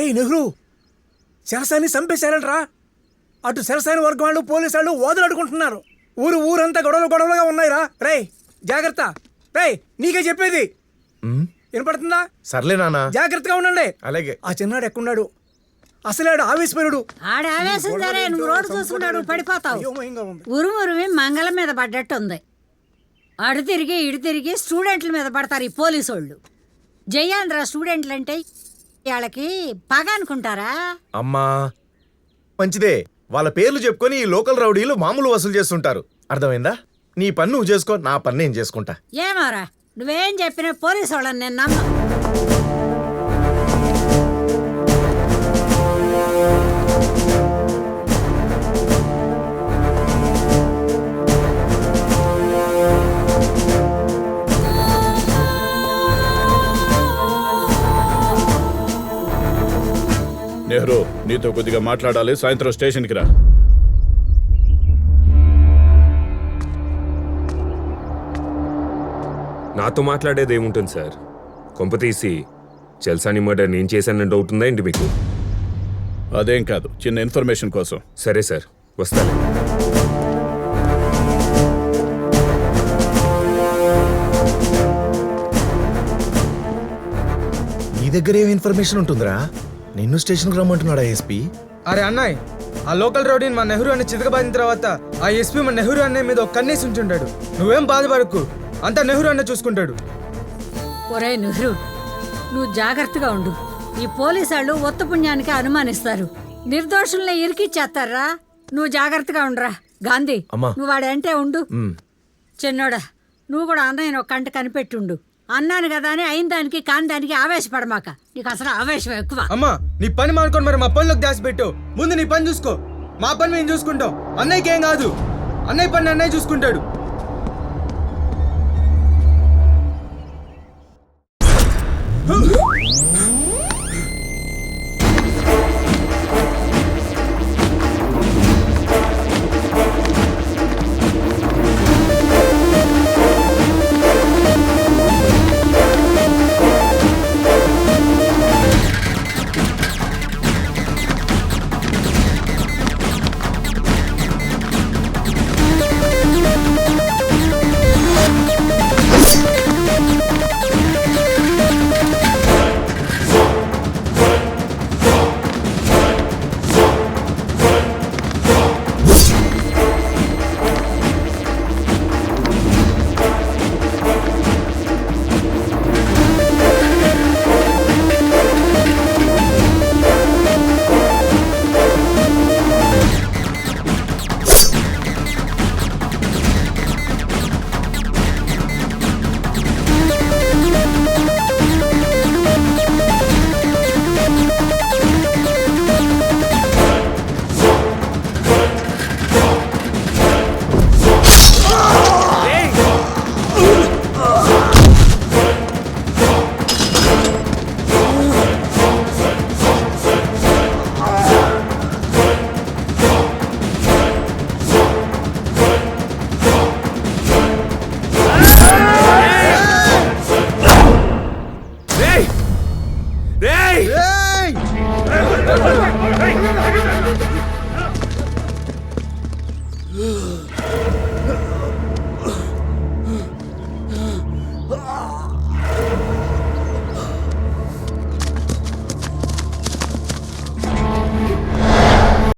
ఒరేయ్ నెహ్రూ శరసాన్ని చంపేశారంట్రా. అటు శరసాని వర్గం వాళ్ళు పోలీసు వాళ్ళు ఓదలాడుకుంటున్నారు ఊరు ఊరంతా గొడవలు గొడవలుగా ఉన్నాయిరా. రేయ్ జాగ్రత్త. రేయ్ నీకే చెప్పేది. వినపడుతుందా? సర్లే నాన్న. జాగ్రత్తగా ఉండండి. అలాగే. ఆ చిన్నాడు ఎక్కడున్నాడు? అసలాడు ఆవేశపరుడు. ఆడ ఆవేశం సరే నువ్వు రోడ్డు చూసుకున్నాడు పడిపోతావు. ఉరుమురువి మంగళం మీద పడ్డట్టుంది. అడు తిరిగి ఇడు తిరిగి స్టూడెంట్ల మీద పడతారు ఈ పోలీసు వాళ్ళు జయాన్రా స్టూడెంట్లు అంటే వాళ్ళకి పగ అనుకుంటారా? అమ్మా మంచిదే. వాళ్ళ పేర్లు చెప్పుకొని ఈ లోకల్ రౌడీలు మామూలు వసూలు చేస్తుంటారు. అర్థమైందా? నీ పని నువ్వు చేసుకో నా పని నేను చేసుకుంటా. ఏమారా నువ్వేం చెప్పినా పోలీసు వాళ్ళని నేను నమ్మ నెహ్రూ నీతో కొద్దిగా మాట్లాడాలి. సాయంత్రం స్టేషన్కి రా. నాతో మాట్లాడేది ఏముంటుంది సార్? కొంప తీసి చల్సాని మర్డర్ నేను చేశానని డౌట్ ఉందా ఏంటి మీకు? అదేం కాదు చిన్న ఇన్ఫర్మేషన్ కోసం. సరే సార్ వస్తాను నీ దగ్గర ఏం ఇన్ఫర్మేషన్ ఉంటుందిరా? నిన్ను స్టేషన్కి రమ్మంటున్నాడా ఎస్పీ? అరే అన్నాయ్ ఆ లోకల్ రౌడీని మా నెహ్రూ అని చితకబాదిన తర్వాత ఆ ఎస్పీ మా నెహ్రూ అనే మీద ఒక కన్నేసి ఉంచుంటాడు. నువ్వేం బాధపడకు అంతా నెహ్రూ అన్న చూసుకుంటాడు. ఒరే నెహ్రూ నువ్వు జాగ్రత్తగా ఉండు. ఈ పోలీసు వాళ్ళు ఒత్తు పుణ్యానికి అనుమానిస్తారు. నిర్దోషుల్ని ఇరికిచ్చేస్తారా? నువ్వు జాగ్రత్తగా ఉండరా. గాంధీ అమ్మా. నువ్వు వాడంటే ఉండు. చిన్నోడా నువ్వు కూడా అన్నయ్యను ఒక కంట కనిపెట్టుండు. అన్నాను కదా అని అయిన దానికి కాని దానికి ఆవేశపడమాక. నీకు అసలు ఆవేశం ఎక్కువ. అమ్మా నీ పని మానుకొని మరి మా పనిలోకి దాచి పెట్టు ముందు నీ పని చూసుకో. మా పని మేము చూసుకుంటాం. అన్నయ్యకి ఏం కాదు. అన్నయ్య పని అన్నయ్య చూసుకుంటాడు.